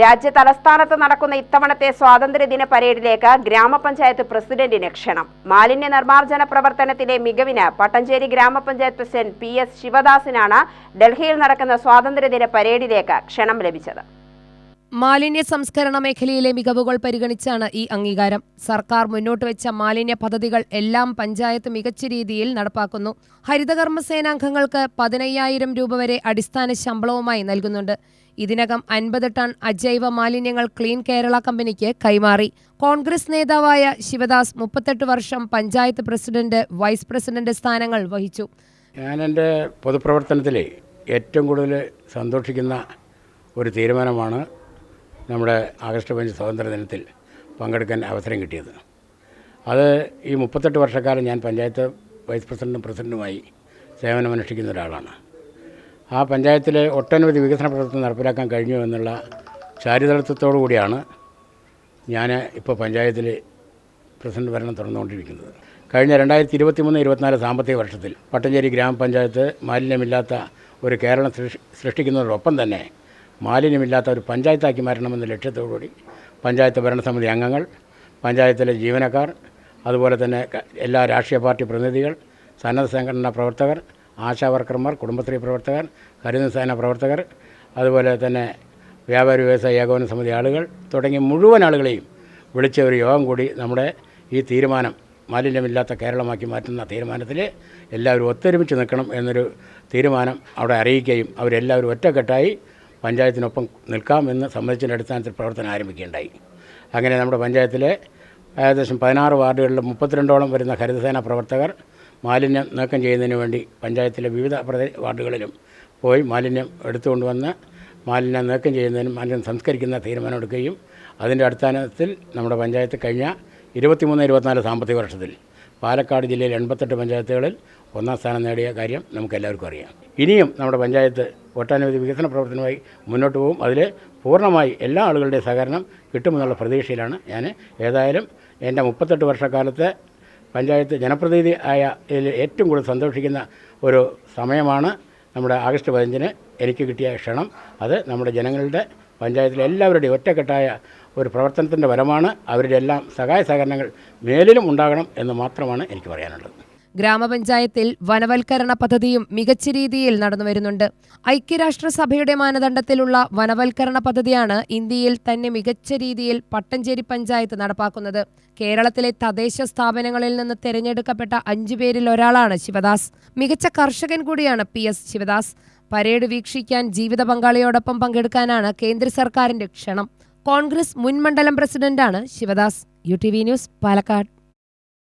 രാജ്യ തലസ്ഥാനത്ത് നടക്കുന്ന ഇത്തവണത്തെ സ്വാതന്ത്ര്യദിന പരേഡിലേക്ക് ഗ്രാമപഞ്ചായത്ത് പ്രസിഡന്റിന് ക്ഷണം. മാലിന്യ നിർമ്മാർജന പ്രവർത്തനത്തിലെ മികവിന് പട്ടഞ്ചേരി ഗ്രാമപഞ്ചായത്ത് പ്രസിഡന്റ് പി എസ് ശിവദാസിനാണ് ഡൽഹിയിൽ നടക്കുന്ന സ്വാതന്ത്ര്യദിന പരേഡിലേക്ക് ക്ഷണം ലഭിച്ചത്. മാലിന്യ സംസ്കരണ മേഖലയിലെ മികവുകൾ പരിഗണിച്ചാണ് ഈ അംഗീകാരം. സർക്കാർ മുന്നോട്ട് വെച്ച മാലിന്യ പദ്ധതികൾ എല്ലാം പഞ്ചായത്ത് മികച്ച രീതിയിൽ നടപ്പാക്കുന്നു. ഹരിതകർമ്മ സേനാംഗങ്ങൾക്ക് പതിനയ്യായിരം രൂപ വരെ അടിസ്ഥാന ശമ്പളവുമായി നൽകുന്നുണ്ട്. ഇതിനകം അൻപത് ടൺ അജൈവ മാലിന്യങ്ങൾ ക്ലീൻ കേരള കമ്പനിക്ക് കൈമാറി. കോൺഗ്രസ് നേതാവായ ശിവദാസ് മുപ്പത്തെട്ട് വർഷം പഞ്ചായത്ത് പ്രസിഡന്റ് വൈസ് പ്രസിഡന്റ് സ്ഥാനങ്ങൾ വഹിച്ചു. ഞാൻ എന്റെ പൊതുപ്രവർത്തനത്തിലെ ഏറ്റവും കൂടുതൽ സന്തോഷിക്കുന്ന ഒരു തീരുമാനമാണ് നമ്മുടെ ആഗസ്റ്റ് പഞ്ച് സ്വാതന്ത്ര്യ ദിനത്തിൽ പങ്കെടുക്കാൻ അവസരം കിട്ടിയത്. അത് ഈ മുപ്പത്തെട്ട് വർഷക്കാലം ഞാൻ പഞ്ചായത്ത് വൈസ് പ്രസിഡന്റും പ്രസിഡന്റുമായി സേവനമനുഷ്ഠിക്കുന്ന ഒരാളാണ്. ആ പഞ്ചായത്തിലെ ഒട്ടനവധി വികസന പ്രവർത്തനം നടപ്പിലാക്കാൻ കഴിഞ്ഞു എന്നുള്ള ചാരിതാർത്ഥ്യത്തോടു കൂടിയാണ് ഞാൻ ഇപ്പോൾ പഞ്ചായത്തിൽ പ്രസിഡന്റ് ഭരണം തുടർന്നുകൊണ്ടിരിക്കുന്നത്. കഴിഞ്ഞ രണ്ടായിരത്തി ഇരുപത്തി മൂന്ന് ഇരുപത്തിനാല് സാമ്പത്തിക വർഷത്തിൽ പട്ടഞ്ചേരി ഗ്രാമപഞ്ചായത്ത് മാലിന്യമില്ലാത്ത ഒരു കേരളം സൃഷ്ടി സൃഷ്ടിക്കുന്നതോടൊപ്പം തന്നെ മാലിന്യമില്ലാത്ത ഒരു പഞ്ചായത്താക്കി മാറ്റണമെന്ന ലക്ഷ്യത്തോടുകൂടി പഞ്ചായത്ത് ഭരണസമിതി അംഗങ്ങൾ പഞ്ചായത്തിലെ ജീവനക്കാർ അതുപോലെ തന്നെ എല്ലാ രാഷ്ട്രീയ പാർട്ടി പ്രതിനിധികൾ സന്നദ്ധ സംഘടനാ പ്രവർത്തകർ ആശാ വർക്കർമാർ കുടുംബശ്രീ പ്രവർത്തകർ ഹരിതസേന പ്രവർത്തകർ അതുപോലെ തന്നെ വ്യാപാരി വ്യവസായ ഏകോപന സമിതി ആളുകൾ തുടങ്ങി മുഴുവൻ ആളുകളെയും വിളിച്ച ഒരു യോഗം കൂടി നമ്മുടെ ഈ തീരുമാനം മാലിന്യമില്ലാത്ത കേരളമാക്കി മാറ്റുന്ന തീരുമാനത്തിൽ എല്ലാവരും ഒത്തൊരുമിച്ച് നിൽക്കണം എന്നൊരു തീരുമാനം അവിടെ അറിയിക്കുകയും അവരെല്ലാവരും ഒറ്റക്കെട്ടായി പഞ്ചായത്തിനൊപ്പം നിൽക്കാമെന്ന് സമ്മതിച്ചതിന്റെ അടിസ്ഥാനത്തിൽ പ്രവർത്തനം ആരംഭിക്കുകയുണ്ടായി. അങ്ങനെ നമ്മുടെ പഞ്ചായത്തിലെ ഏകദേശം പതിനാറ് വാർഡുകളിൽ മുപ്പത്തിരണ്ടോളം വരുന്ന ഹരിതസേന പ്രവർത്തകർ മാലിന്യം നീക്കം ചെയ്യുന്നതിന് വേണ്ടി പഞ്ചായത്തിലെ വിവിധ പ്രദേ വാർഡുകളിലും പോയി മാലിന്യം എടുത്തുകൊണ്ട് വന്ന് മാലിന്യം നീക്കം ചെയ്യുന്നതിനും മാലിന്യം സംസ്കരിക്കുന്ന തീരുമാനമെടുക്കുകയും അതിന്റെ അടിസ്ഥാനത്തിൽ നമ്മുടെ പഞ്ചായത്ത് കഴിഞ്ഞ ഇരുപത്തിമൂന്ന് ഇരുപത്തിനാല് സാമ്പത്തിക വർഷത്തിൽ പാലക്കാട് ജില്ലയിൽ എൺപത്തെട്ട് പഞ്ചായത്തുകളിൽ ഒന്നാം സ്ഥാനം നേടിയ കാര്യം നമുക്ക് എല്ലാവർക്കും അറിയാം. ഇനിയും നമ്മുടെ പഞ്ചായത്ത് ഒട്ടനവധി വികസന പ്രവർത്തനമായി മുന്നോട്ട് പോകും. അതിൽ പൂർണമായി എല്ലാ ആളുകളുടെയും സഹകരണം കിട്ടുമെന്നുള്ള പ്രതീക്ഷയിലാണ് ഞാൻ ഏതായാലും എന്റെ മുപ്പത്തെട്ട് വർഷക്കാലത്തെ പഞ്ചായത്ത് ജനപ്രതിനിധി ആയ ഏറ്റവും കൂടുതൽ സന്തോഷിക്കുന്ന ഒരു സമയമാണ് നമ്മുടെ ആഗസ്റ്റ് പതിനഞ്ചിന് എനിക്ക് കിട്ടിയ ക്ഷണം. അത് നമ്മുടെ ജനങ്ങളുടെ പഞ്ചായത്തിലെ എല്ലാവരുടെയും ഒറ്റക്കെട്ടായ ഒരു പ്രവർത്തനത്തിന്റെ ഫലമാണ് അവരുടെ എല്ലാം സഹായ സഹകരണങ്ങൾ മേലിലും ഉണ്ടാകണം എന്ന് മാത്രമാണ് എനിക്ക് പറയാനുള്ളത്. ഗ്രാമപഞ്ചായത്തിൽ വനവൽക്കരണ പദ്ധതിയും മികച്ച രീതിയിൽ നടന്നുവരുന്നുണ്ട് ഐക്യരാഷ്ട്രസഭയുടെ മാനദണ്ഡത്തിലുള്ള വനവൽക്കരണ പദ്ധതിയാണ് ഇന്ത്യയിൽ തന്നെ മികച്ച രീതിയിൽ പട്ടഞ്ചേരി പഞ്ചായത്ത് നടപ്പാക്കുന്നത്. കേരളത്തിലെ തദ്ദേശ സ്ഥാപനങ്ങളിൽ നിന്ന് തിരഞ്ഞെടുക്കപ്പെട്ട അഞ്ചു പേരിൽ ഒരാളാണ് ശിവദാസ്. മികച്ച കർഷകൻ കൂടിയാണ് പി എസ് ശിവദാസ്. പരേഡ് വീക്ഷിക്കാൻ ജീവിത പങ്കാളിയോടൊപ്പം പങ്കെടുക്കാനാണ് കേന്ദ്ര സർക്കാരിന്റെ ക്ഷണം. കോൺഗ്രസ് മുൻ മണ്ഡലം പ്രസിഡന്റാണ് Sivadas. U T V news Palakkad.